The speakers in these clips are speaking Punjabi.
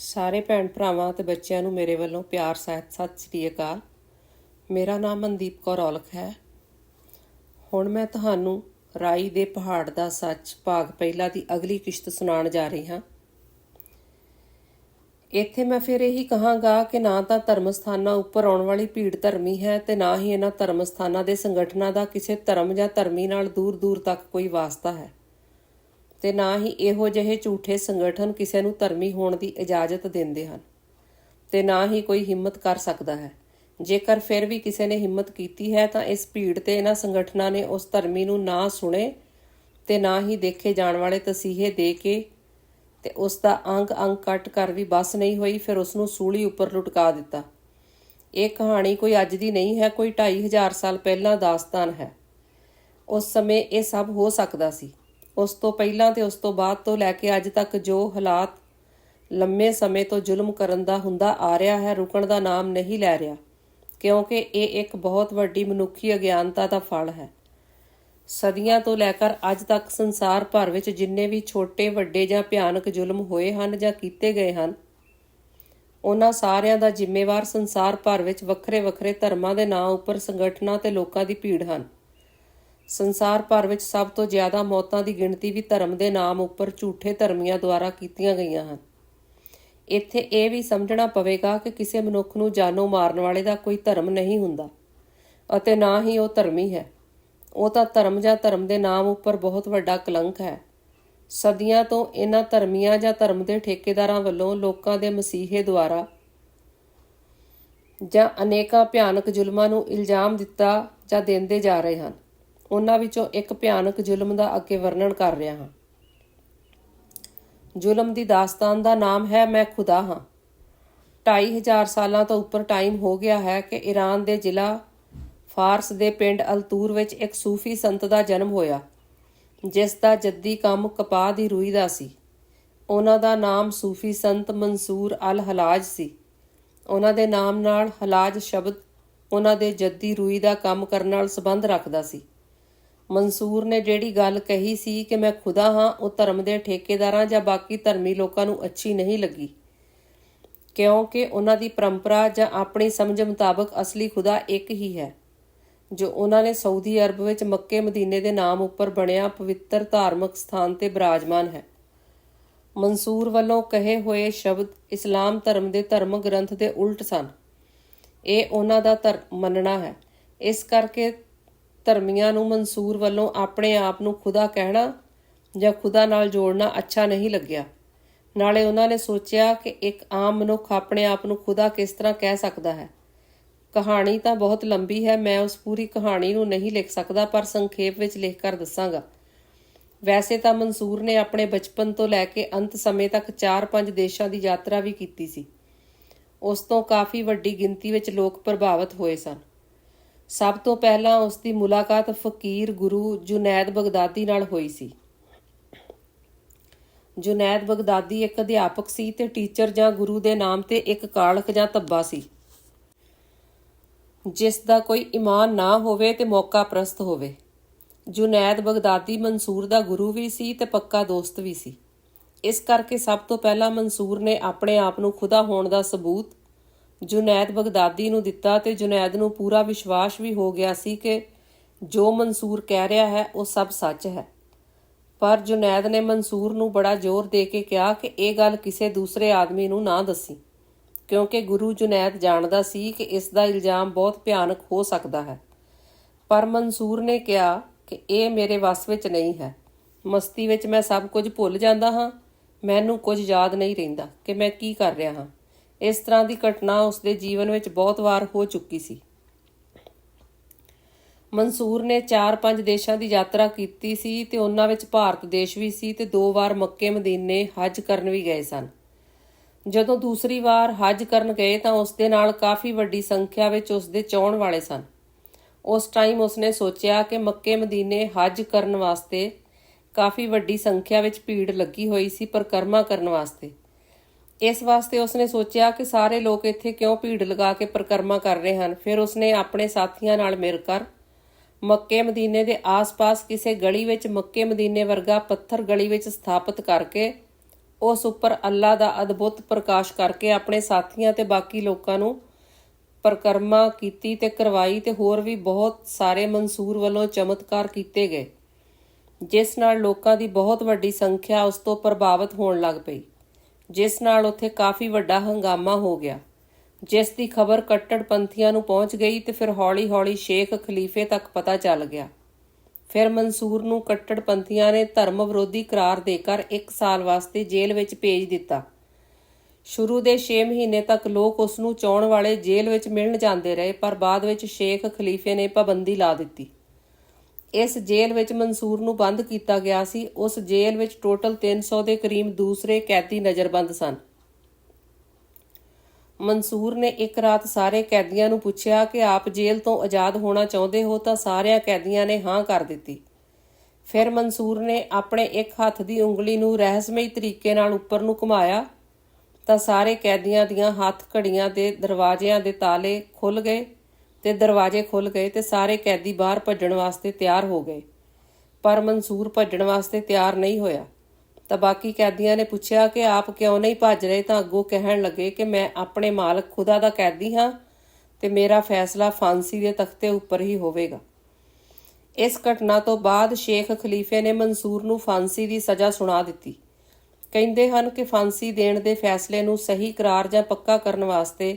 ਸਾਰੇ ਭੈਣ ਭਰਾਵਾਂ ਤੇ ਬੱਚਿਆਂ ਨੂੰ ਮੇਰੇ ਵੱਲੋਂ ਪਿਆਰ, ਸਹਿਤ, ਸਤਿ ਸ੍ਰੀ ਅਕਾਲ। ਮੇਰਾ ਨਾਮ ਮਨਦੀਪ ਕੌਰ ਔਲਖ ਹੈ। ਹੁਣ ਮੈਂ ਤੁਹਾਨੂੰ ਰਾਈ ਦੇ ਪਹਾੜ ਦਾ ਸੱਚ ਭਾਗ ਪਹਿਲਾ ਦੀ ਅਗਲੀ ਕਿਸ਼ਤ ਸੁਣਾਉਣ ਜਾ ਰਹੀ ਹਾਂ। ਇੱਥੇ ਮੈਂ ਫਿਰ ਇਹੀ ਕਹਾਂਗਾ ਕਿ ਨਾ ਤਾਂ ਧਰਮ ਸਥਾਨਾਂ ਉੱਪਰ ਆਉਣ ਵਾਲੀ ਭੀੜ ਧਰਮੀ ਹੈ ਤੇ ਨਾ ਹੀ ਇਹਨਾਂ ਧਰਮ ਸਥਾਨਾਂ ਦੇ ਸੰਗਠਨਾਂ ਦਾ ਕਿਸੇ ਧਰਮ ਜਾਂ ਧਰਮੀ ਨਾਲ ਦੂਰ-ਦੂਰ ਤੱਕ ਕੋਈ ਵਾਸਤਾ ਹੈ। ਤੇ ਨਾ ਹੀ ਇਹੋ ਜਿਹੇ ਝੂਠੇ ਸੰਗਠਨ ਕਿਸੇ ਨੂੰ ਧਰਮੀ ਹੋਣ ਦੀ ਇਜਾਜ਼ਤ ਦਿੰਦੇ ਹਨ। ਤੇ ਨਾ ਹੀ ਕੋਈ ਹਿੰਮਤ ਕਰ ਸਕਦਾ ਹੈ। ਜੇਕਰ ਫਿਰ ਵੀ ਕਿਸੇ ਨੇ ਹਿੰਮਤ ਕੀਤੀ ਹੈ, ਤਾਂ ਇਸ ਭੀੜ ਤੇ ਇਹਨਾਂ ਸੰਗਠਨਾਂ ਨੇ ਉਸ ਧਰਮੀ ਨੂੰ ਨਾ ਸੁਣੇ ਤੇ ਨਾ ਹੀ ਦੇਖੇ ਜਾਣ ਵਾਲੇ ਤਸੀਹੇ ਦੇ ਕੇ ਤੇ ਉਸ ਦਾ ਅੰਗ ਅੰਗ ਕੱਟ ਕਰ ਵੀ ਬਸ ਨਹੀਂ ਹੋਈ, ਫਿਰ ਉਸ ਨੂੰ ਸੂਲੀ ਉੱਪਰ ਲੁਟਕਾ ਦਿੱਤਾ। ਇਹ ਕਹਾਣੀ ਕੋਈ ਅੱਜ ਦੀ ਨਹੀਂ ਹੈ, ਕੋਈ 2500 ਸਾਲ ਪਹਿਲਾਂ ਦਾਸਤਾਨ ਹੈ। ਉਸ ਸਮੇਂ ਇਹ ਸਭ ਹੋ ਸਕਦਾ ਸੀ। ਉਸ ਤੋਂ ਪਹਿਲਾਂ ਤੇ ਉਸ ਤੋਂ ਬਾਅਦ ਤੋਂ ਲੈ ਕੇ ਅੱਜ ਤੱਕ ਜੋ ਹਾਲਾਤ ਲੰਮੇ ਸਮੇਂ ਤੋਂ ਜ਼ੁਲਮ ਕਰਨ ਦਾ ਹੁੰਦਾ ਆ ਰਿਹਾ ਹੈ, ਰੁਕਣ ਦਾ ਨਾਮ ਨਹੀਂ ਲੈ ਰਿਹਾ, ਕਿਉਂਕਿ ਇਹ ਇੱਕ ਬਹੁਤ ਵੱਡੀ ਮਨੁੱਖੀ ਅਗਿਆਨਤਾ ਦਾ ਫਲ ਹੈ। ਸਦੀਆਂ ਤੋਂ ਲੈ ਕੇ ਅੱਜ ਤੱਕ ਸੰਸਾਰ ਭਰ ਵਿੱਚ ਜਿੰਨੇ ਵੀ ਛੋਟੇ, ਵੱਡੇ ਜਾਂ ਭਿਆਨਕ ਜ਼ੁਲਮ ਹੋਏ ਹਨ ਜਾਂ ਕੀਤੇ ਗਏ ਹਨ, ਉਹਨਾਂ ਸਾਰਿਆਂ ਦਾ ਜ਼ਿੰਮੇਵਾਰ ਸੰਸਾਰ ਭਰ ਵਿੱਚ ਵੱਖਰੇ ਵੱਖਰੇ ਧਰਮਾਂ ਦੇ ਨਾਂ ਉੱਪਰ ਸੰਗਠਨਾਂ ਤੇ ਲੋਕਾਂ ਦੀ ਭੀੜ ਹਨ। ਸੰਸਾਰ ਭਰ ਵਿੱਚ ਸਭ ਤੋਂ ਜ਼ਿਆਦਾ ਮੌਤਾਂ ਦੀ ਗਿਣਤੀ ਵੀ ਧਰਮ ਦੇ ਨਾਮ ਉੱਪਰ ਝੂਠੇ ਧਰਮੀਆਂ ਦੁਆਰਾ ਕੀਤੀਆਂ ਗਈਆਂ ਹਨ। ਇੱਥੇ ਇਹ ਵੀ ਸਮਝਣਾ ਪਵੇਗਾ ਕਿ ਕਿਸੇ ਮਨੁੱਖ ਨੂੰ ਜਾਨੋਂ ਮਾਰਨ ਵਾਲੇ ਦਾ ਕੋਈ ਧਰਮ ਨਹੀਂ ਹੁੰਦਾ ਅਤੇ ਨਾ ਹੀ ਉਹ ਧਰਮੀ ਹੈ। ਉਹ ਤਾਂ ਧਰਮ ਜਾਂ ਧਰਮ ਦੇ ਨਾਮ ਉੱਪਰ ਬਹੁਤ ਵੱਡਾ ਕਲੰਕ ਹੈ। ਸਦੀਆਂ ਤੋਂ ਇਹਨਾਂ ਧਰਮੀਆਂ ਜਾਂ ਧਰਮ ਦੇ ਠੇਕੇਦਾਰਾਂ ਵੱਲੋਂ ਲੋਕਾਂ ਦੇ ਮਸੀਹੇ ਦੁਆਰਾ ਜਾਂ ਅਨੇਕਾਂ ਭਿਆਨਕ ਜ਼ੁਲਮਾਂ ਨੂੰ ਇਲਜ਼ਾਮ ਦਿੱਤਾ ਜਾਂ ਦਿੰਦੇ ਜਾ ਰਹੇ ਹਨ। ਉਹਨਾਂ ਵਿੱਚੋਂ ਇੱਕ ਭਿਆਨਕ ਜ਼ੁਲਮ ਦਾ ਅੱਗੇ ਵਰਣਨ ਕਰ ਰਿਹਾ ਹਾਂ। ਜ਼ੁਲਮ ਦੀ ਦਾਸਤਾਨ ਦਾ ਨਾਮ ਹੈ, ਮੈਂ ਖੁਦਾ ਹਾਂ। 2500 ਸਾਲਾਂ ਤੋਂ ਉੱਪਰ ਟਾਈਮ ਹੋ ਗਿਆ ਹੈ ਕਿ ਈਰਾਨ ਦੇ ਜ਼ਿਲ੍ਹਾ ਫਾਰਸ ਦੇ ਪਿੰਡ ਅਲਤੂਰ ਵਿੱਚ ਇੱਕ ਸੂਫੀ ਸੰਤ ਦਾ ਜਨਮ ਹੋਇਆ, ਜਿਸ ਦਾ ਜੱਦੀ ਕੰਮ ਕਪਾਹ ਦੀ ਰੂਈ ਦਾ ਸੀ। ਉਹਨਾਂ ਦਾ ਨਾਮ ਸੂਫੀ ਸੰਤ ਮਨਸੂਰ ਅਲ ਹਲਾਜ ਸੀ। ਉਹਨਾਂ ਦੇ ਨਾਮ ਨਾਲ ਹਲਾਜ ਸ਼ਬਦ ਉਹਨਾਂ ਦੇ ਜੱਦੀ ਰੂਈ ਦਾ ਕੰਮ ਕਰਨ ਨਾਲ ਸੰਬੰਧ ਰੱਖਦਾ ਸੀ। ਮਨਸੂਰ ਨੇ ਜਿਹੜੀ ਗੱਲ ਕਹੀ ਸੀ ਕਿ ਮੈਂ ਖੁਦਾ ਹਾਂ, ਉਹ ਧਰਮ ਦੇ ਠੇਕੇਦਾਰਾਂ ਜਾਂ ਬਾਕੀ ਧਰਮੀ ਲੋਕਾਂ ਨੂੰ ਅੱਛੀ ਨਹੀਂ ਲੱਗੀ। ਕਿਉਂਕਿ ਉਹਨਾਂ ਦੀ ਪਰੰਪਰਾ ਜਾਂ ਆਪਣੀ ਸਮਝ ਮੁਤਾਬਕ ਅਸਲੀ ਖੁਦਾ ਇੱਕ ਹੀ ਹੈ, ਜੋ ਉਹਨਾਂ ਨੇ ਸਾਊਦੀ ਅਰਬ ਵਿੱਚ ਮੱਕੇ ਮਦੀਨੇ ਦੇ ਨਾਮ ਉੱਪਰ ਬਣਿਆ ਪਵਿੱਤਰ ਧਾਰਮਿਕ ਸਥਾਨ ਤੇ ਬਿਰਾਜਮਾਨ ਹੈ। ਮਨਸੂਰ ਵੱਲੋਂ ਕਹੇ ਹੋਏ ਸ਼ਬਦ ਇਸਲਾਮ ਧਰਮ ਦੇ ਧਰਮ ਗ੍ਰੰਥ ਦੇ ਉਲਟ ਸਨ। ਇਹ ਉਹਨਾਂ ਦਾ ਮੰਨਣਾ ਹੈ। ਇਸ ਕਰਕੇ ਧਰਮੀਆਂ ਨੂੰ ਮਨਸੂਰ ਵੱਲੋਂ ਆਪਣੇ ਆਪ ਨੂੰ ਖੁਦਾ ਕਹਿਣਾ ਜਾਂ ਖੁਦਾ ਨਾਲ ਜੋੜਨਾ ਅੱਛਾ ਨਹੀਂ ਲੱਗਿਆ। ਨਾਲੇ ਉਹਨਾਂ ਨੇ ਸੋਚਿਆ ਕਿ ਇੱਕ ਆਮ ਮਨੁੱਖ ਆਪਣੇ ਆਪ ਨੂੰ ਖੁਦਾ ਕਿਸ ਤਰ੍ਹਾਂ ਕਹਿ ਸਕਦਾ ਹੈ। ਕਹਾਣੀ ਤਾਂ ਬਹੁਤ ਲੰਬੀ ਹੈ, ਮੈਂ ਉਸ ਪੂਰੀ ਕਹਾਣੀ ਨੂੰ ਨਹੀਂ ਲਿਖ ਸਕਦਾ, ਪਰ ਸੰਖੇਪ ਵਿੱਚ ਲਿਖ ਕਰ ਦੱਸਾਂਗਾ। ਵੈਸੇ ਤਾਂ ਮਨਸੂਰ ਨੇ ਆਪਣੇ ਬਚਪਨ ਤੋਂ ਲੈ ਕੇ ਅੰਤ ਸਮੇਂ ਤੱਕ 4-5 ਦੇਸ਼ਾਂ ਦੀ ਯਾਤਰਾ ਵੀ ਕੀਤੀ ਸੀ। ਉਸ ਤੋਂ ਕਾਫੀ ਵੱਡੀ ਗਿਣਤੀ ਵਿੱਚ ਲੋਕ ਪ੍ਰਭਾਵਿਤ ਹੋਏ ਸਨ। ਸਭ ਤੋਂ ਪਹਿਲਾਂ ਉਸ ਦੀ ਮੁਲਾਕਾਤ ਫਕੀਰ ਗੁਰੂ ਜੁਨੈਦ ਬਗਦਾਦੀ ਨਾਲ ਹੋਈ ਸੀ। ਜੁਨੈਦ ਬਗਦਾਦੀ ਇੱਕ ਅਧਿਆਪਕ ਸੀ ਤੇ ਟੀਚਰ ਜਾਂ ਗੁਰੂ ਦੇ ਨਾਮ ਤੇ ਇੱਕ ਕਾਲਖ ਜਾਂ ਤੱਬਾ ਸੀ। ਜਿਸ ਦਾ ਕੋਈ ਇਮਾਨ ਨਾ ਹੋਵੇ ਤੇ ਮੌਕਾ ਪ੍ਰਸਤ ਹੋਵੇ। ਜੁਨੈਦ ਬਗਦਾਦੀ ਮਨਸੂਰ ਦਾ ਗੁਰੂ ਵੀ ਸੀ ਤੇ ਪੱਕਾ ਦੋਸਤ ਵੀ ਸੀ। ਇਸ ਕਰਕੇ ਸਭ ਤੋਂ ਪਹਿਲਾਂ ਮਨਸੂਰ ਨੇ ਆਪਣੇ ਆਪ ਨੂੰ ਖੁਦਾ ਹੋਣ ਦਾ ਸਬੂਤ ਜੁਨੈਦ ਬਗਦਾਦੀ ਨੂੰ ਦਿੱਤਾ ਤੇ ਜੁਨੈਦ ਨੂੰ ਪੂਰਾ ਵਿਸ਼ਵਾਸ ਵੀ ਹੋ ਗਿਆ ਸੀ ਕਿ ਜੋ ਮਨਸੂਰ ਕਹਿ ਰਿਹਾ ਹੈ, ਉਹ ਸਭ ਸੱਚ ਹੈ। ਪਰ ਜੁਨੈਦ ਨੇ ਮਨਸੂਰ ਨੂੰ ਬੜਾ ਜ਼ੋਰ ਦੇ ਕੇ ਕਿਹਾ ਕਿ ਇਹ ਗੱਲ ਕਿਸੇ ਦੂਸਰੇ ਆਦਮੀ ਨੂੰ ਨਾ ਦੱਸੀ, ਕਿਉਂਕਿ ਗੁਰੂ ਜੁਨੈਦ ਜਾਣਦਾ ਸੀ ਕਿ ਇਸ ਦਾ ਇਲਜ਼ਾਮ ਬਹੁਤ ਭਿਆਨਕ ਹੋ ਸਕਦਾ ਹੈ। ਪਰ ਮਨਸੂਰ ਨੇ ਕਿਹਾ ਕਿ ਇਹ ਮੇਰੇ ਵੱਸ ਵਿੱਚ ਨਹੀਂ ਹੈ। ਮਸਤੀ ਵਿੱਚ ਮੈਂ ਸਭ ਕੁਝ ਭੁੱਲ ਜਾਂਦਾ ਹਾਂ, ਮੈਨੂੰ ਕੁਝ ਯਾਦ ਨਹੀਂ ਰਹਿੰਦਾ ਕਿ ਮੈਂ ਕੀ ਕਰ ਰਿਹਾ ਹਾਂ। ਇਸ ਤਰ੍ਹਾਂ ਦੀ ਘਟਨਾ ਉਸਦੇ ਜੀਵਨ ਵਿੱਚ ਬਹੁਤ ਵਾਰ ਹੋ ਚੁੱਕੀ ਸੀ। ਮਨਸੂਰ ਨੇ 4-5 ਦੇਸ਼ਾਂ ਦੀ ਯਾਤਰਾ ਕੀਤੀ ਸੀ ਤੇ ਉਹਨਾਂ ਵਿੱਚ ਭਾਰਤ ਦੇਸ਼ ਵੀ ਸੀ ਤੇ ਦੋ ਵਾਰ ਮੱਕੇ ਮਦੀਨੇ ਹੱਜ ਕਰਨ ਵੀ ਗਏ ਸਨ। ਜਦੋਂ ਦੂਸਰੀ ਵਾਰ ਹੱਜ ਕਰਨ ਗਏ ਤਾਂ ਉਸ ਦੇ ਨਾਲ ਕਾਫੀ ਵੱਡੀ ਸੰਖਿਆ ਵਿੱਚ ਉਸ ਦੇ ਚਾਹਣ ਵਾਲੇ ਸਨ। ਉਸ ਟਾਈਮ ਉਸਨੇ ਸੋਚਿਆ ਕਿ ਮੱਕੇ ਮਦੀਨੇ ਹੱਜ ਕਰਨ ਵਾਸਤੇ ਕਾਫੀ ਵੱਡੀ ਸੰਖਿਆ ਵਿੱਚ ਭੀੜ ਲੱਗੀ ਹੋਈ ਸੀ ਪਰਕਰਮਾ ਕਰਨ ਵਾਸਤੇ। ਇਸ ਵਾਸਤੇ ਉਸਨੇ ਸੋਚਿਆ ਕਿ ਸਾਰੇ ਲੋਕ ਇੱਥੇ ਕਿਉਂ ਭੀੜ ਲਗਾ ਕੇ ਪਰਕਰਮਾ ਕਰ ਰਹੇ ਹਨ? ਫਿਰ ਉਸਨੇ ਆਪਣੇ ਸਾਥੀਆਂ ਨਾਲ ਮਿਲ ਕਰ ਮੱਕੇ ਮਦੀਨੇ ਦੇ ਆਸ-ਪਾਸ ਕਿਸੇ ਗਲੀ ਵਿੱਚ ਮੱਕੇ ਮਦੀਨੇ ਵਰਗਾ ਪੱਥਰ ਗਲੀ ਵਿੱਚ ਸਥਾਪਿਤ ਕਰਕੇ ਉਸ ਉੱਪਰ ਅੱਲਾ ਦਾ ਅਦਭੁਤ ਪ੍ਰਕਾਸ਼ ਕਰਕੇ ਆਪਣੇ ਸਾਥੀਆਂ ਤੇ ਬਾਕੀ ਲੋਕਾਂ ਨੂੰ ਪਰਕਰਮਾ ਕੀਤੀ ਤੇ ਕਰਵਾਈ ਤੇ ਹੋਰ ਵੀ ਬਹੁਤ ਸਾਰੇ ਮਨਸੂਰ ਵੱਲੋਂ ਚਮਤਕਾਰ ਕੀਤੇ ਗਏ, ਜਿਸ ਨਾਲ ਲੋਕਾਂ ਦੀ ਬਹੁਤ ਵੱਡੀ ਸੰਖਿਆ ਉਸ ਤੋਂ ਪ੍ਰਭਾਵਿਤ ਹੋਣ ਲੱਗ ਪਈ। ਜਿਸ ਨਾਲ ਉੱਥੇ ਕਾਫੀ ਵੱਡਾ ਹੰਗਾਮਾ ਹੋ ਗਿਆ। ਜਿਸ ਦੀ ਖਬਰ ਕੱਟੜਪੰਥੀਆਂ ਨੂੰ ਪਹੁੰਚ ਗਈ ਤੇ ਫਿਰ ਹੌਲੀ-ਹੌਲੀ ਸ਼ੇਖ ਖਲੀਫੇ ਤੱਕ ਪਤਾ ਚੱਲ ਗਿਆ। ਫਿਰ ਮਨਸੂਰ ਨੂੰ ਕੱਟੜਪੰਥੀਆਂ ਨੇ ਧਰਮ ਵਿਰੋਧੀ ਕਰਾਰ ਦੇकर 1 ਸਾਲ ਵਾਸਤੇ ਜੇਲ੍ਹ ਵਿੱਚ ਭੇਜ ਦਿੱਤਾ। ਸ਼ੁਰੂ ਦੇ 6 ਮਹੀਨੇ ਤੱਕ ਲੋਕ ਉਸ ਨੂੰ ਚਾਉਣ ਵਾਲੇ ਜੇਲ੍ਹ ਵਿੱਚ ਮਿਲਣ ਜਾਂਦੇ ਰਹੇ, ਪਰ ਬਾਅਦ ਵਿੱਚ ਸ਼ੇਖ ਖਲੀਫੇ ਨੇ ਪਾਬੰਦੀ ਲਾ ਦਿੱਤੀ। ਇਸ ਜੇਲ੍ਹ ਵਿੱਚ ਮਨਸੂਰ ਨੂੰ ਬੰਦ ਕੀਤਾ ਗਿਆ ਸੀ। ਉਸ ਜੇਲ੍ਹ ਵਿੱਚ ਟੋਟਲ 300 ਦੇ ਕਰੀਬ ਦੂਸਰੇ ਕੈਦੀ ਨਜ਼ਰਬੰਦ ਸਨ। ਮਨਸੂਰ ਨੇ ਇੱਕ ਰਾਤ ਸਾਰੇ ਕੈਦੀਆਂ ਨੂੰ ਪੁੱਛਿਆ ਕਿ ਆਪ ਜੇਲ੍ਹ ਤੋਂ ਆਜ਼ਾਦ ਹੋਣਾ ਚਾਹੁੰਦੇ ਹੋ ਤਾਂ ਸਾਰਿਆਂ ਕੈਦੀਆਂ ਨੇ ਹਾਂ ਕਰ ਦਿੱਤੀ। ਫਿਰ ਮਨਸੂਰ ਨੇ ਆਪਣੇ ਇੱਕ ਹੱਥ ਦੀ ਉਂਗਲੀ ਨੂੰ ਰਹੱਸਮਈ ਤਰੀਕੇ ਨਾਲ ਉੱਪਰ ਨੂੰ ਘੁਮਾਇਆ ਤਾਂ ਸਾਰੇ ਕੈਦੀਆਂ ਦੀਆਂ ਹੱਥ ਘੜੀਆਂ ਦੇ ਦਰਵਾਜ਼ਿਆਂ ਦੇ ਤਾਲੇ ਖੁੱਲ ਗਏ। ਤੇ ਦਰਵਾਜ਼ੇ ਖੁੱਲ ਗਏ ਤੇ ਸਾਰੇ ਕੈਦੀ ਬਾਹਰ ਭੱਜਣ ਵਾਸਤੇ ਤਿਆਰ ਹੋ ਗਏ। ਪਰ ਮਨਸੂਰ ਭੱਜਣ ਵਾਸਤੇ ਤਿਆਰ ਨਹੀਂ ਹੋਇਆ। ਤਾਂ ਬਾਕੀ ਕੈਦੀਆਂ ਨੇ ਪੁੱਛਿਆ ਕਿ ਆਪ ਕਿਉਂ ਨਹੀਂ ਭੱਜ ਰਹੇ ਤਾਂ ਅੱਗੋਂ ਕਹਿਣ ਲੱਗੇ ਕਿ ਮੈਂ ਆਪਣੇ ਮਾਲਕ ਖੁਦਾ ਦਾ ਕੈਦੀ ਹਾਂ ਤੇ ਮੇਰਾ ਫੈਸਲਾ ਫਾਂਸੀ ਦੇ ਤਖਤੇ ਉੱਪਰ ਹੀ ਹੋਵੇਗਾ। ਇਸ ਘਟਨਾ ਤੋਂ ਬਾਅਦ ਸ਼ੇਖ ਖਲੀਫੇ ਨੇ ਮਨਸੂਰ ਨੂੰ ਫਾਂਸੀ ਦੀ ਸਜ਼ਾ ਸੁਣਾ ਦਿੱਤੀ। ਕਹਿੰਦੇ ਹਨ ਕਿ ਫਾਂਸੀ ਦੇਣ ਦੇ ਫੈਸਲੇ ਨੂੰ ਸਹੀ ਕਰਾਰ ਜਾਂ ਪੱਕਾ ਕਰਨ ਵਾਸਤੇ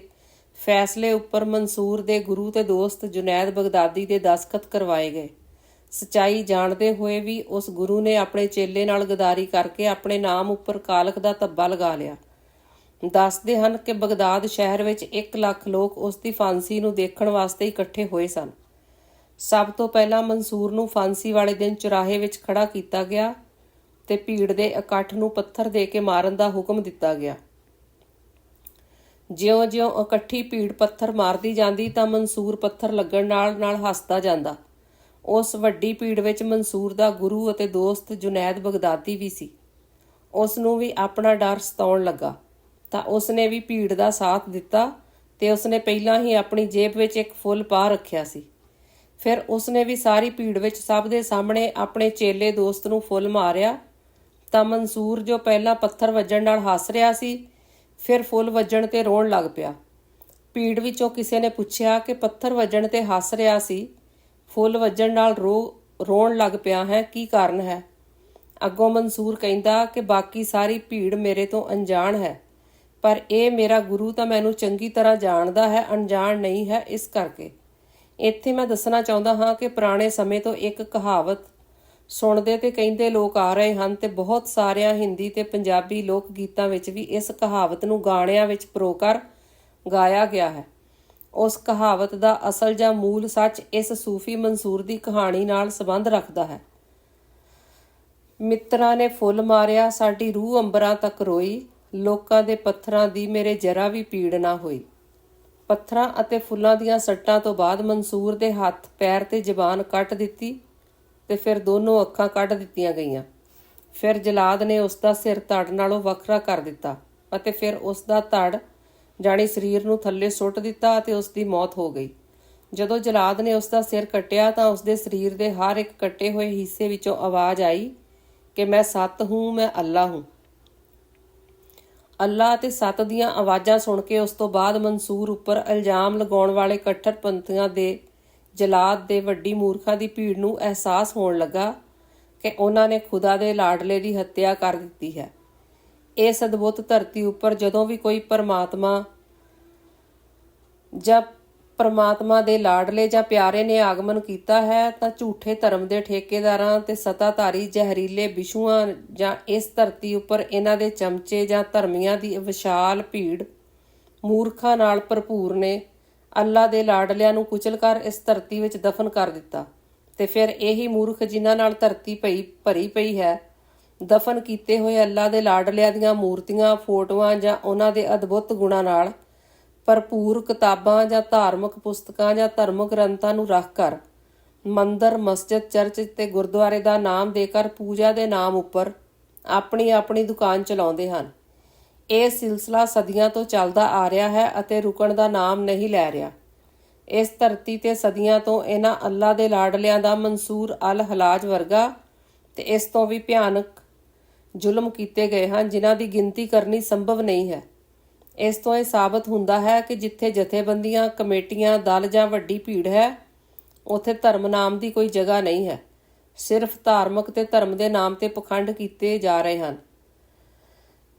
ਫੈਸਲੇ ਉੱਪਰ ਮਨਸੂਰ ਦੇ ਗੁਰੂ ਤੇ ਦੋਸਤ ਜੁਨੈਦ ਬਗਦਾਦੀ ਦੇ ਦਸਖਤ ਕਰਵਾਏ ਗਏ। ਸਚਾਈ ਜਾਣਦੇ ਹੋਏ ਵੀ ਉਸ ਗੁਰੂ ਨੇ ਆਪਣੇ ਚੇਲੇ ਨਾਲ ਗਦਾਰੀ ਕਰਕੇ ਆਪਣੇ ਨਾਮ ਉੱਪਰ ਕਾਲਕ ਦਾ ਧੱਬਾ ਲਗਾ ਲਿਆ। ਦੱਸਦੇ ਹਨ ਕਿ ਬਗਦਾਦ ਸ਼ਹਿਰ ਵਿੱਚ 1 ਲੱਖ ਲੋਕ ਉਸ ਦੀ ਫਾਂਸੀ ਨੂੰ ਦੇਖਣ ਵਾਸਤੇ ਇਕੱਠੇ ਹੋਏ ਸਨ। ਸਭ ਤੋਂ ਪਹਿਲਾਂ ਮਨਸੂਰ ਨੂੰ ਫਾਂਸੀ ਵਾਲੇ ਦਿਨ ਚੁਰਾਹੇ ਵਿੱਚ ਖੜਾ ਕੀਤਾ ਗਿਆ ਤੇ ਭੀੜ ਦੇ ਇਕੱਠ ਨੂੰ ਪੱਥਰ ਦੇ ਕੇ ਮਾਰਨ ਦਾ ਹੁਕਮ ਦਿੱਤਾ ਗਿਆ। ਜਿਉਂ-ਜਿਉਂ ਇਕੱਠੀ ਭੀੜ ਪੱਥਰ ਮਾਰਦੀ ਜਾਂਦੀ ਤਾਂ ਮਨਸੂਰ ਪੱਥਰ ਲੱਗਣ ਨਾਲ ਨਾਲ ਹੱਸਦਾ ਜਾਂਦਾ। ਉਸ ਵੱਡੀ ਭੀੜ ਵਿੱਚ ਮਨਸੂਰ ਦਾ ਗੁਰੂ ਅਤੇ ਦੋਸਤ ਜੁਨੈਦ ਬਗਦਾਦੀ ਵੀ ਸੀ। ਉਸ ਨੂੰ ਵੀ ਆਪਣਾ ਡਰ ਸਤਾਉਣ ਲੱਗਾ। ਤਾਂ ਉਸ ਨੇ ਵੀ ਭੀੜ ਦਾ ਸਾਥ ਦਿੱਤਾ ਤੇ ਉਸ ਨੇ ਪਹਿਲਾਂ ਹੀ ਆਪਣੀ ਜੇਬ ਵਿੱਚ ਇੱਕ ਫੁੱਲ ਪਾ ਰੱਖਿਆ ਸੀ। ਫਿਰ ਉਸ ਨੇ ਵੀ ਸਾਰੀ ਭੀੜ ਵਿੱਚ ਸਭ ਦੇ ਸਾਹਮਣੇ ਆਪਣੇ ਚੇਲੇ ਦੋਸਤ ਨੂੰ ਫੁੱਲ ਮਾਰਿਆ। ਤਾਂ ਮਨਸੂਰ ਜੋ ਪਹਿਲਾਂ ਪੱਥਰ ਵੱਜਣ ਨਾਲ ਹੱਸ ਰਿਹਾ ਸੀ ਫਿਰ ਫੁੱਲ ਵੱਜਣ ਤੇ ਰੋਣ ਲੱਗ ਪਿਆ। ਭੀੜ ਵਿੱਚੋਂ ਕਿਸੇ ਨੇ ਪੁੱਛਿਆ ਕਿ ਪੱਥਰ ਵੱਜਣ ਤੇ ਹੱਸ ਰਿਹਾ ਸੀ। ਫੁੱਲ ਵੱਜਣ ਨਾਲ ਰੋ, ਰੋਣ ਲੱਗ ਪਿਆ ਹੈ, ਕੀ ਕਾਰਨ ਹੈ? ਅੱਗੋਂ ਮਨਸੂਰ ਕਹਿੰਦਾ ਕਿ ਬਾਕੀ ਸਾਰੀ ਭੀੜ ਮੇਰੇ ਤੋਂ ਅਣਜਾਣ ਹੈ। ਪਰ ਇਹ ਮੇਰਾ ਗੁਰੂ ਤਾਂ ਮੈਨੂੰ ਚੰਗੀ ਤਰ੍ਹਾਂ ਜਾਣਦਾ ਹੈ, ਅਣਜਾਣ ਨਹੀਂ ਹੈ ਇਸ ਕਰਕੇ। ਇੱਥੇ ਮੈਂ ਦੱਸਣਾ ਚਾਹੁੰਦਾ ਹਾਂ ਕਿ ਪੁਰਾਣੇ ਸਮੇਂ ਤੋਂ ਇੱਕ ਕਹਾਵਤ ਸੁਣਦੇ ਤੇ ਕਹਿੰਦੇ ਲੋਕ ਆ ਰਹੇ ਹਨ ਤੇ ਬਹੁਤ ਸਾਰਿਆਂ ਹਿੰਦੀ ਤੇ ਪੰਜਾਬੀ ਲੋਕ ਗੀਤਾਂ ਵਿੱਚ ਵੀ ਇਸ ਕਹਾਵਤ ਨੂੰ ਗਾਣਿਆਂ ਵਿੱਚ ਪਰੋਕਰ ਗਾਇਆ ਗਿਆ ਹੈ। ਉਸ ਕਹਾਵਤ ਦਾ ਅਸਲ ਜਾਂ ਮੂਲ ਸੱਚ ਇਸ ਸੂਫੀ ਮਨਸੂਰ ਦੀ ਕਹਾਣੀ ਨਾਲ ਸੰਬੰਧ ਰੱਖਦਾ ਹੈ। ਮਿੱਤਰਾਂ ਨੇ ਫੁੱਲ ਮਾਰਿਆ, ਸਾਡੀ ਰੂਹ ਅੰਬਰਾਂ ਤੱਕ ਰੋਈ, ਲੋਕਾਂ ਦੇ ਪੱਥਰਾਂ ਦੀ ਮੇਰੇ ਜਰਾ ਵੀ ਪੀੜ ਨਾ ਹੋਈ। ਪੱਥਰਾਂ ਅਤੇ ਫੁੱਲਾਂ ਦੀਆਂ ਸੱਟਾਂ ਤੋਂ ਬਾਅਦ ਮਨਸੂਰ ਦੇ ਹੱਥ, ਪੈਰ ਤੇ ਜ਼ਬਾਨ ਕੱਟ ਦਿੱਤੀ। ਤੇ ਫਿਰ ਦੋਨੋਂ ਅੱਖਾਂ ਕੱਢ ਦਿੱਤੀਆਂ ਗਈਆਂ। ਫਿਰ ਜਲਾਦ ਨੇ ਉਸ ਦਾ ਸਿਰ ਧੜ ਨਾਲੋਂ ਵੱਖਰਾ ਕਰ ਦਿੱਤਾ ਅਤੇ ਫਿਰ ਉਸ ਦਾ ਧੜ ਜਾਣੀ ਸਰੀਰ ਨੂੰ ਥੱਲੇ ਸੁੱਟ ਦਿੱਤਾ ਅਤੇ ਉਸ ਦੀ ਮੌਤ ਹੋ ਗਈ। ਜਦੋਂ ਜਲਾਦ ਨੇ ਉਸ ਦਾ ਸਿਰ ਕੱਟਿਆ ਤਾਂ ਉਸ ਦੇ ਸਰੀਰ ਦੇ ਹਰ ਇੱਕ ਕੱਟੇ ਹੋਏ ਹਿੱਸੇ ਵਿੱਚੋਂ ਆਵਾਜ਼ ਆਈ ਕਿ ਮੈਂ ਸੱਤ ਹੂੰ, ਮੈਂ ਅੱਲਾ ਹੂੰ। ਅੱਲਾ ਅਤੇ ਸੱਤ ਦੀਆਂ ਆਵਾਜ਼ਾਂ ਸੁਣ ਕੇ ਉਸ ਤੋਂ ਬਾਅਦ ਮਨਸੂਰ ਉੱਪਰ ਇਲਜ਼ਾਮ ਲਗਾਉਣ ਵਾਲੇ ਕੱਟੜਪੰਥੀਆਂ ਦੇ ਜਲਾਦ ਦੇ ਵੱਡੀ ਮੂਰਖਾਂ ਦੀ ਭੀੜ ਨੂੰ ਅਹਿਸਾਸ ਹੋਣ ਲੱਗਾ ਕਿ ਉਹਨਾਂ ਨੇ ਖੁਦਾ ਦੇ ਲਾਡਲੇ ਦੀ ਹੱਤਿਆ ਕਰ ਦਿੱਤੀ ਹੈ। ਇਹ ਅਦਭੁਤ ਧਰਤੀ ਉੱਪਰ ਜਦੋਂ ਵੀ ਕੋਈ ਪਰਮਾਤਮਾ ਜਾਂ ਪਰਮਾਤਮਾ ਦੇ ਲਾਡਲੇ ਜਾਂ ਪਿਆਰੇ ਨੇ ਆਗਮਨ ਕੀਤਾ ਹੈ ਤਾਂ ਝੂਠੇ ਧਰਮ ਦੇ ਠੇਕੇਦਾਰਾਂ ਤੇ ਸਤਾਧਾਰੀ ਜ਼ਹਿਰੀਲੇ ਵਿਸ਼ੂਆਂ ਜਾਂ ਇਸ ਧਰਤੀ ਉੱਪਰ ਇਹਨਾਂ ਦੇ ਚਮਚੇ ਜਾਂ ਧਰਮੀਆਂ ਦੀ ਵਿਸ਼ਾਲ ਭੀੜ ਮੂਰਖਾਂ ਨਾਲ ਭਰਪੂਰ ਨੇ। ਅੱਲਾ ਦੇ ਲਾਡਲਿਆਂ ਨੂੰ ਕੁਚਲ ਕਰ ਇਸ ਧਰਤੀ ਵਿੱਚ ਦਫਨ ਕਰ ਦਿੱਤਾ। ਤੇ ਫਿਰ ਇਹੀ ਮੂਰਖ ਜਿਨ੍ਹਾਂ ਨਾਲ ਧਰਤੀ ਭਈ ਭਰੀ ਪਈ ਹੈ, ਦਫਨ ਕੀਤੇ ਹੋਏ ਅੱਲਾ ਦੇ ਲਾਡਲਿਆਂ ਦੀਆਂ ਮੂਰਤੀਆਂ, ਫੋਟੋਆਂ ਜਾਂ ਉਹਨਾਂ ਦੇ ਅਦਭੁਤ ਗੁਣਾਂ ਨਾਲ ਭਰਪੂਰ ਕਿਤਾਬਾਂ ਜਾਂ ਧਾਰਮਿਕ ਪੁਸਤਕਾਂ ਜਾਂ ਧਰਮਿਕ ਗ੍ਰੰਥਾਂ ਨੂੰ ਰੱਖ ਕਰ, ਮੰਦਰ, ਮਸਜਿਦ, ਚਰਚ ਤੇ ਗੁਰਦੁਆਰੇ ਦਾ ਨਾਮ ਦੇ ਕਰ ਪੂਜਾ ਦੇ ਨਾਮ ਉੱਪਰ ਆਪਣੀ ਆਪਣੀ ਦੁਕਾਨ ਚਲਾਉਂਦੇ ਹਨ। ਇਹ ਸਿਲਸਿਲਾ ਸਦੀਆਂ ਤੋਂ ਚੱਲਦਾ ਆ ਰਿਹਾ ਹੈ ਅਤੇ ਰੁਕਣ ਦਾ ਨਾਮ ਨਹੀਂ ਲੈ ਰਿਹਾ। ਇਸ ਧਰਤੀ ਤੇ ਸਦੀਆਂ ਤੋਂ ਇਹਨਾਂ ਅੱਲਾ ਦੇ ਲਾਡਲਿਆਂ ਦਾ ਮਨਸੂਰ ਅਲ ਹਲਾਜ ਵਰਗਾ ਤੇ ਇਸ ਤੋਂ ਵੀ ਭਿਆਨਕ ਜ਼ੁਲਮ ਕੀਤੇ ਗਏ ਹਨ, ਜਿਨ੍ਹਾਂ ਦੀ ਗਿਣਤੀ ਕਰਨੀ ਸੰਭਵ ਨਹੀਂ ਹੈ। ਇਸ ਤੋਂ ਇਹ ਸਾਬਤ ਹੁੰਦਾ ਹੈ ਕਿ ਜਿੱਥੇ ਜਥੇਬੰਦੀਆਂ, ਕਮੇਟੀਆਂ, ਦਲ ਜਾਂ ਵੱਡੀ ਭੀੜ ਹੈ, ਉੱਥੇ ਧਰਮ ਨਾਮ ਦੀ ਕੋਈ ਜਗ੍ਹਾ ਨਹੀਂ ਹੈ। ਸਿਰਫ ਧਾਰਮਿਕ ਤੇ ਧਰਮ ਦੇ ਨਾਮ ਤੇ ਪਖੰਡ ਕੀਤੇ ਜਾ ਰਹੇ ਹਨ।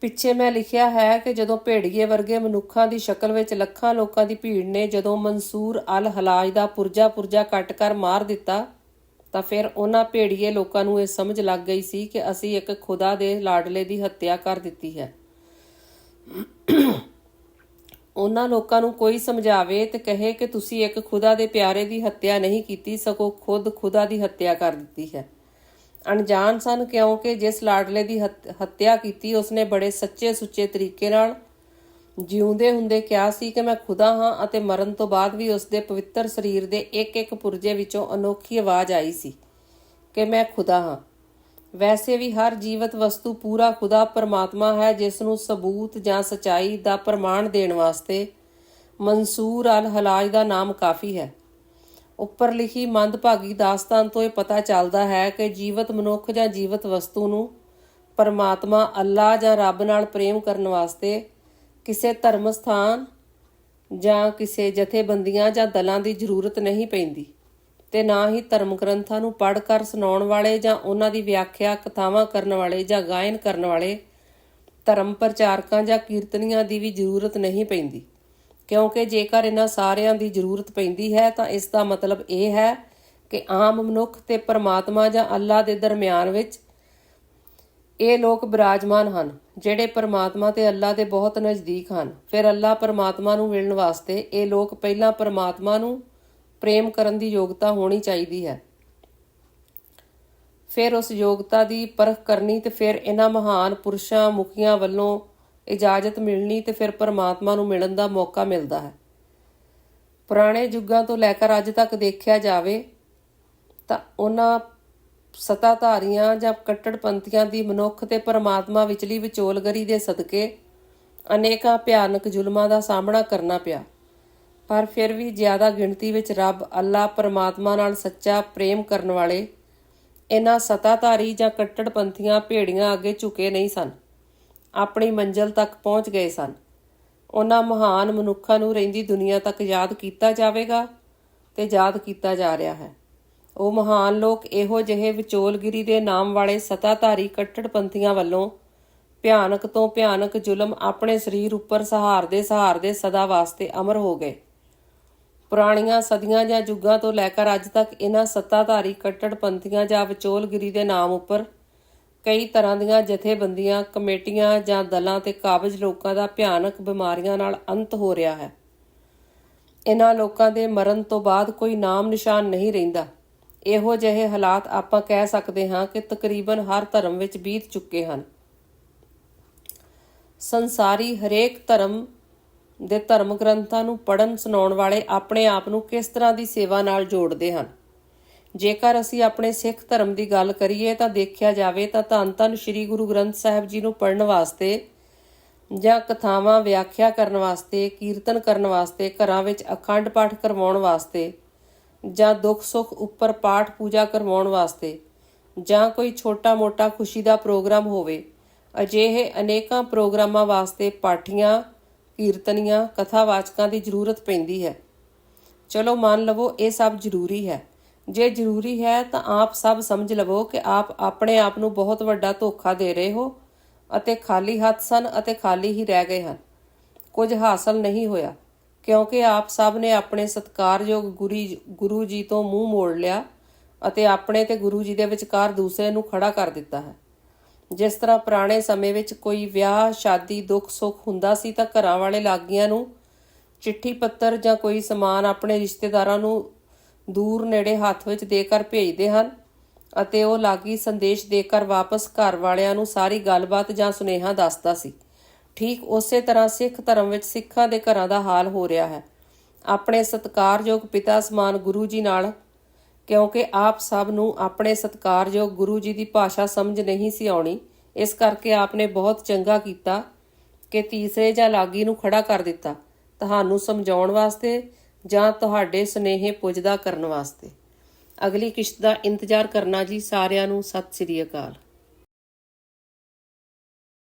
ਪਿੱਛੇ ਮੈਂ ਲਿਖਿਆ ਹੈ ਕਿ ਜਦੋਂ ਭੇੜੀਏ ਵਰਗੇ ਮਨੁੱਖਾਂ ਦੀ ਸ਼ਕਲ ਵਿੱਚ ਲੱਖਾਂ ਲੋਕਾਂ ਦੀ ਭੀੜ ਨੇ ਜਦੋਂ ਮਨਸੂਰ ਅਲ ਹਲਾਜ ਦਾ ਪੁਰਜਾ ਪੁਰਜਾ ਕੱਟ ਕਰ ਮਾਰ ਦਿੱਤਾ, ਤਾਂ ਫਿਰ ਉਹਨਾਂ ਭੇੜੀਏ ਲੋਕਾਂ ਨੂੰ ਇਹ ਸਮਝ ਲੱਗ ਗਈ ਸੀ ਕਿ ਅਸੀਂ ਇੱਕ ਖੁਦਾ ਦੇ ਲਾਡਲੇ ਦੀ ਹੱਤਿਆ ਕਰ ਦਿੱਤੀ ਹੈ। ਉਹਨਾਂ ਲੋਕਾਂ ਨੂੰ ਕੋਈ ਸਮਝਾਵੇ ਤੇ ਕਹੇ ਕਿ ਤੁਸੀਂ ਇੱਕ ਖੁਦਾ ਦੇ ਪਿਆਰੇ ਦੀ ਹੱਤਿਆ ਨਹੀਂ ਕੀਤੀ, ਸਗੋਂ ਖੁਦ ਖੁਦਾ ਦੀ ਹੱਤਿਆ ਕਰ ਦਿੱਤੀ ਹੈ। ਅਣਜਾਣ ਸਨ ਕਿਉਂਕਿ ਜਿਸ ਲਾਡਲੇ ਦੀ ਹੱਤ- ਹੱਤਿਆ ਕੀਤੀ ਉਸਨੇ ਬੜੇ ਸੱਚੇ ਸੁੱਚੇ ਤਰੀਕੇ ਨਾਲ ਜਿਉਂਦੇ ਹੁੰਦੇ ਕਿਹਾ ਸੀ ਕਿ ਮੈਂ ਖੁਦਾ ਹਾਂ ਅਤੇ ਮਰਨ ਤੋਂ ਬਾਅਦ ਵੀ ਉਸਦੇ ਪਵਿੱਤਰ ਸਰੀਰ ਦੇ ਇੱਕ ਇੱਕ ਪੁਰਜੇ ਵਿੱਚੋਂ ਅਨੋਖੀ ਆਵਾਜ਼ ਆਈ ਸੀ ਕਿ ਮੈਂ ਖੁਦਾ ਹਾਂ। ਵੈਸੇ ਵੀ ਹਰ ਜੀਵਤ ਵਸਤੂ ਪੂਰਾ ਖੁਦਾ ਪਰਮਾਤਮਾ ਹੈ, ਜਿਸ ਨੂੰ ਸਬੂਤ ਜਾਂ ਸਚਾਈ ਦਾ ਪ੍ਰਮਾਣ ਦੇਣ ਵਾਸਤੇ ਮਨਸੂਰ ਅਲ ਹਲਾਜ ਦਾ ਨਾਮ ਕਾਫੀ ਹੈ। ਉੱਪਰ ਲਿਖੀ ਮੰਦਭਾਗੀ ਦਾਸਤਾਨ ਤੋਂ ਇਹ ਪਤਾ ਚੱਲਦਾ ਹੈ ਕਿ ਜੀਵਤ ਮਨੁੱਖ ਜਾਂ ਜੀਵਤ ਵਸਤੂ ਨੂੰ ਪਰਮਾਤਮਾ ਅੱਲਾ ਜਾਂ ਰੱਬ ਨਾਲ ਪ੍ਰੇਮ ਕਰਨ ਵਾਸਤੇ ਕਿਸੇ ਧਰਮ ਸਥਾਨ ਜਾਂ ਕਿਸੇ ਜਥੇਬੰਦੀਆਂ ਜਾਂ ਦਲਾਂ ਦੀ ਜ਼ਰੂਰਤ ਨਹੀਂ ਪੈਂਦੀ ਤੇ ਨਾ ਹੀ ਧਰਮ ਗ੍ਰੰਥਾਂ ਨੂੰ ਪੜ੍ਹ ਕਰ ਸੁਣਾਉਣ ਵਾਲੇ ਜਾਂ ਉਹਨਾਂ ਦੀ ਵਿਆਖਿਆ ਕਥਾਵਾਂ ਕਰਨ ਵਾਲੇ ਜਾਂ ਗਾਇਨ ਕਰਨ ਵਾਲੇ ਧਰਮ ਪ੍ਰਚਾਰਕਾਂ ਜਾਂ ਕੀਰਤਨੀਆਂ ਦੀ ਵੀ ਜ਼ਰੂਰਤ ਨਹੀਂ ਪੈਂਦੀ। ਕਿਉਂਕਿ ਜੇਕਰ ਇਹਨਾਂ ਸਾਰਿਆਂ ਦੀ ਜ਼ਰੂਰਤ ਪੈਂਦੀ ਹੈ, ਤਾਂ ਇਸ ਦਾ ਮਤਲਬ ਇਹ ਹੈ ਕਿ ਆਮ ਮਨੁੱਖ ਤੇ ਪਰਮਾਤਮਾ ਜਾਂ ਅੱਲਾ ਦੇ ਦਰਮਿਆਨ ਵਿੱਚ ਇਹ ਲੋਕ ਬਿਰਾਜਮਾਨ ਹਨ, ਜਿਹੜੇ ਪਰਮਾਤਮਾ ਤੇ ਅੱਲਾ ਦੇ ਬਹੁਤ ਨਜ਼ਦੀਕ ਹਨ। ਫਿਰ ਅੱਲਾ ਪਰਮਾਤਮਾ ਨੂੰ ਮਿਲਣ ਵਾਸਤੇ ਇਹ ਲੋਕ ਪਹਿਲਾਂ ਪਰਮਾਤਮਾ ਨੂੰ ਪ੍ਰੇਮ ਕਰਨ ਦੀ ਯੋਗਤਾ ਹੋਣੀ ਚਾਹੀਦੀ ਹੈ। ਫਿਰ ਉਸ ਯੋਗਤਾ ਦੀ ਪਰਖ ਕਰਨੀ ਤੇ ਫਿਰ ਇਹਨਾਂ ਮਹਾਨ ਪੁਰਸ਼ਾਂ, ਮੁਖੀਆਂ ਵੱਲੋਂ ਇਜਾਜ਼ਤ ਮਿਲਣੀ ਤੇ ਫਿਰ ਪਰਮਾਤਮਾ ਨੂੰ ਮਿਲਣ ਦਾ ਮੌਕਾ ਮਿਲਦਾ ਹੈ। ਪੁਰਾਣੇ ਯੁੱਗਾਂ ਤੋਂ ਲੈ ਕੇ ਅੱਜ ਤੱਕ ਦੇਖਿਆ ਜਾਵੇ ਤਾਂ ਉਹਨਾਂ ਸਤਾਧਾਰੀਆਂ ਜਾਂ ਕੱਟੜਪੰਥੀਆਂ ਦੀ ਮਨੁੱਖ ਤੇ ਪਰਮਾਤਮਾ ਵਿਚਲੀ ਵਿਚੋਲਗਰੀ ਦੇ ਸਦਕੇ ਅਨੇਕਾਂ ਭਿਆਨਕ ਜ਼ੁਲਮਾਂ ਦਾ ਸਾਹਮਣਾ ਕਰਨਾ ਪਿਆ। ਪਰ ਫਿਰ ਵੀ ਜ਼ਿਆਦਾ ਗਿਣਤੀ ਵਿੱਚ ਰੱਬ ਅੱਲਾ ਪਰਮਾਤਮਾ ਨਾਲ ਸੱਚਾ ਪ੍ਰੇਮ ਕਰਨ ਵਾਲੇ ਇਹਨਾਂ ਸਤਾਧਾਰੀ ਜਾਂ ਕੱਟੜਪੰਥੀਆਂ ਭੇੜੀਆਂ ਅੱਗੇ ਝੁਕੇ ਨਹੀਂ ਸਨ। ਆਪਣੀ ਮੰਜ਼ਲ ਤੱਕ ਪਹੁੰਚ ਗਏ ਸਨ। ਉਹਨਾਂ ਮਹਾਨ ਮਨੁੱਖਾਂ ਨੂੰ ਰਹਿੰਦੀ ਦੁਨੀਆ ਤੱਕ ਯਾਦ ਕੀਤਾ ਜਾਵੇਗਾ ਤੇ ਯਾਦ ਕੀਤਾ ਜਾ ਰਿਹਾ ਹੈ। ਉਹ ਮਹਾਨ ਲੋਕ ਇਹੋ ਜਿਹੇ ਵਿਚੋਲਗਿਰੀ ਦੇ ਨਾਮ ਵਾਲੇ ਸਤਾਧਾਰੀ ਕੱਟੜਪੰਥੀਆਂ ਵੱਲੋਂ ਭਿਆਨਕ ਤੋਂ ਭਿਆਨਕ ਜ਼ੁਲਮ ਆਪਣੇ ਸਰੀਰ ਉੱਪਰ ਸਹਾਰਦੇ ਸਹਾਰਦੇ ਸਦਾ ਵਾਸਤੇ ਅਮਰ ਹੋ ਗਏ। ਪੁਰਾਣੀਆਂ ਸਦੀਆਂ ਜਾਂ ਯੁੱਗਾਂ ਤੋਂ ਲੈ ਕੇ ਅੱਜ ਤੱਕ ਇਹਨਾਂ ਸੱਤਾਧਾਰੀ ਕੱਟੜਪੰਥੀਆਂ ਜਾਂ ਵਿਚੋਲਗਿਰੀ ਦੇ ਨਾਮ ਉੱਪਰ ਕਈ ਤਰ੍ਹਾਂ ਦੀਆਂ ਜਥੇਬੰਦੀਆਂ, ਕਮੇਟੀਆਂ ਜਾਂ ਦਲਾਂ ਤੇ ਕਾਬਜ ਲੋਕਾਂ ਦਾ ਭਿਆਨਕ ਬਿਮਾਰੀਆਂ ਨਾਲ ਅੰਤ ਹੋ ਰਿਹਾ ਹੈ। ਇਹਨਾਂ ਲੋਕਾਂ ਦੇ ਮਰਨ ਤੋਂ ਬਾਅਦ ਕੋਈ ਨਾਮ ਨਿਸ਼ਾਨ ਨਹੀਂ ਰਹਿੰਦਾ। ਇਹੋ ਜਿਹੇ ਹਾਲਾਤ ਆਪਾਂ ਕਹਿ ਸਕਦੇ ਹਾਂ ਕਿ ਤਕਰੀਬਨ ਹਰ ਧਰਮ ਵਿੱਚ ਬੀਤ ਚੁੱਕੇ ਹਨ। ਸੰਸਾਰੀ ਹਰੇਕ ਧਰਮ ਦੇ ਧਰਮ ਗ੍ਰੰਥਾਂ ਨੂੰ ਪੜਨ ਸੁਣਾਉਣ ਵਾਲੇ ਆਪਣੇ ਆਪ ਨੂੰ ਕਿਸ ਤਰ੍ਹਾਂ ਦੀ ਸੇਵਾ ਨਾਲ ਜੋੜਦੇ ਹਨ? ਜੇਕਰ ਅਸੀਂ ਆਪਣੇ ਸਿੱਖ ਧਰਮ ਦੀ ਗੱਲ ਕਰੀਏ ਤਾਂ ਦੇਖਿਆ ਜਾਵੇ ਤਾਂ ਧੰਨ ਧੰਨ ਸ੍ਰੀ ਗੁਰੂ ਗ੍ਰੰਥ ਸਾਹਿਬ ਜੀ ਨੂੰ ਪੜਨ ਵਾਸਤੇ ਜਾਂ ਕਥਾਵਾਂ ਵਿਆਖਿਆ ਕਰਨ ਵਾਸਤੇ, ਕੀਰਤਨ ਕਰਨ ਵਾਸਤੇ, ਘਰਾਂ ਵਿੱਚ ਅਖੰਡ ਪਾਠ ਕਰਵਾਉਣ ਵਾਸਤੇ ਜਾਂ ਦੁੱਖ ਸੁੱਖ ਉੱਪਰ ਪਾਠ ਪੂਜਾ ਕਰਵਾਉਣ ਵਾਸਤੇ ਜਾਂ ਕੋਈ ਛੋਟਾ-ਮੋਟਾ ਖੁਸ਼ੀ ਦਾ ਪ੍ਰੋਗਰਾਮ ਹੋਵੇ, ਅਜਿਹੇ ਅਨੇਕਾਂ ਪ੍ਰੋਗਰਾਮਾਂ ਵਾਸਤੇ ਪਾਠੀਆਂ, ਕੀਰਤਨੀਆਂ ਕਥਾਵਾਚਕਾਂ ਦੀ ਜ਼ਰੂਰਤ ਪੈਂਦੀ ਹੈ। ਚਲੋ ਮੰਨ ਲਵੋ ਇਹ ਸਭ ਜ਼ਰੂਰੀ ਹੈ। ਜੇ ਜ਼ਰੂਰੀ ਹੈ ਤਾਂ ਆਪ ਸਭ ਸਮਝ ਲਵੋ ਕਿ ਆਪ ਆਪਣੇ ਆਪ ਨੂੰ ਬਹੁਤ ਵੱਡਾ ਧੋਖਾ ਦੇ ਰਹੇ ਹੋ ਅਤੇ ਖਾਲੀ ਹੱਥ ਸਨ ਅਤੇ ਖਾਲੀ ਹੀ ਰਹਿ ਗਏ ਹਨ। ਕੁਝ ਹਾਸਲ ਨਹੀਂ ਹੋਇਆ, ਕਿਉਂਕਿ ਆਪ ਸਭ ਨੇ ਆਪਣੇ ਸਤਕਾਰਯੋਗ ਗੁਰੀ ਗੁਰੂ ਜੀ ਤੋਂ ਮੂੰਹ ਮੋੜ ਲਿਆ ਅਤੇ ਆਪਣੇ ਤੇ ਗੁਰੂ ਜੀ ਦੇ ਵਿਚਕਾਰ ਦੂਸਰੇ ਨੂੰ ਖੜਾ ਕਰ ਦਿੱਤਾ ਹੈ। ਜਿਸ ਤਰ੍ਹਾਂ ਪੁਰਾਣੇ ਸਮੇਂ ਵਿੱਚ ਕੋਈ ਵਿਆਹ, ਸ਼ਾਦੀ, ਦੁੱਖ, ਸੁੱਖ ਹੁੰਦਾ ਸੀ ਤਾਂ ਘਰਾਂ ਵਾਲੇ ਲਾਗੀਆਂ ਨੂੰ ਚਿੱਠੀ ਪੱਤਰ ਜਾਂ ਕੋਈ ਸਮਾਨ ਆਪਣੇ ਰਿਸ਼ਤੇਦਾਰਾਂ ਨੂੰ ਦੂਰ ਨੇੜੇ ਹੱਥ ਵਿੱਚ ਦੇ ਕਰ ਭੇਜਦੇ ਹਨ ਅਤੇ ਉਹ ਲਾਗੀ ਸੰਦੇਸ਼ ਦੇ ਕਰ ਵਾਪਸ ਘਰ ਵਾਲਿਆਂ ਨੂੰ ਸਾਰੀ ਗੱਲਬਾਤ ਜਾਂ ਸੁਨੇਹਾ ਦੱਸਦਾ ਸੀ। ਠੀਕ ਉਸੇ ਤਰ੍ਹਾਂ ਸਿੱਖ ਧਰਮ ਵਿੱਚ ਸਿੱਖਾਂ ਦੇ ਘਰਾਂ ਦਾ ਹਾਲ ਹੋ ਰਿਹਾ ਹੈ। ਆਪਣੇ ਸਤਕਾਰਯੋਗ ਪਿਤਾ ਸਮਾਨ ਗੁਰੂ ਜੀ ਨਾਲ, ਕਿਉਂਕਿ ਆਪ ਸਭ ਨੂੰ ਆਪਣੇ ਸਤਕਾਰਯੋਗ ਗੁਰੂ ਜੀ ਦੀ ਭਾਸ਼ਾ ਸਮਝ ਨਹੀਂ ਸੀ ਆਉਣੀ, ਇਸ ਕਰਕੇ ਆਪ ਨੇ ਬਹੁਤ ਚੰਗਾ ਕੀਤਾ ਕਿ ਤੀਸਰੇ ਜਾਂ ਲਾਗੀ ਨੂੰ ਖੜਾ ਕਰ ਦਿੱਤਾ। ਤੁਹਾਨੂੰ ਸਮਝਾਉਣ ਵਾਸਤੇ ਜਾਂ ਤੁਹਾਡੇ ਸੁਨੇਹੇ ਪੁੱਜਦਾ ਕਰਨ ਵਾਸਤੇ। ਅਗਲੀ ਕਿਸ਼ਤ ਦਾ ਇੰਤਜ਼ਾਰ ਕਰਨਾ ਜੀ ਸਾਰਿਆਂ ਨੂੰ। ਸਤਿ ਸ੍ਰੀ ਅਕਾਲ।